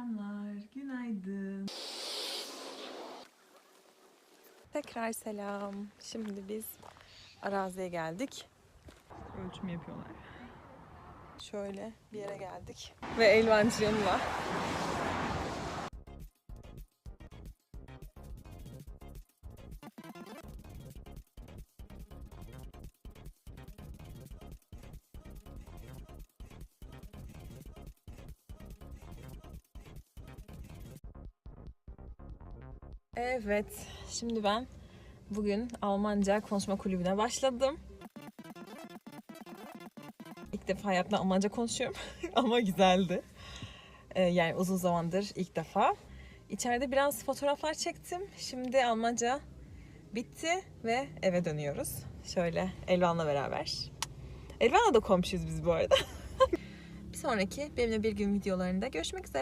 Selamlar, günaydın. Tekrar selam. Şimdi biz araziye geldik. Ölçüm yapıyorlar. Şöyle bir yere geldik. Ve Elvancığımla. Evet, şimdi ben bugün Almanca konuşma kulübüne başladım. İlk defa hayatımda Almanca konuşuyorum ama güzeldi. Ee, yani uzun zamandır ilk defa. İçeride biraz fotoğraflar çektim. Şimdi Almanca bitti ve eve dönüyoruz. Şöyle Elvan'la beraber. Elvan'la da komşuyuz biz bu arada. bir sonraki benimle bir gün videolarında görüşmek üzere.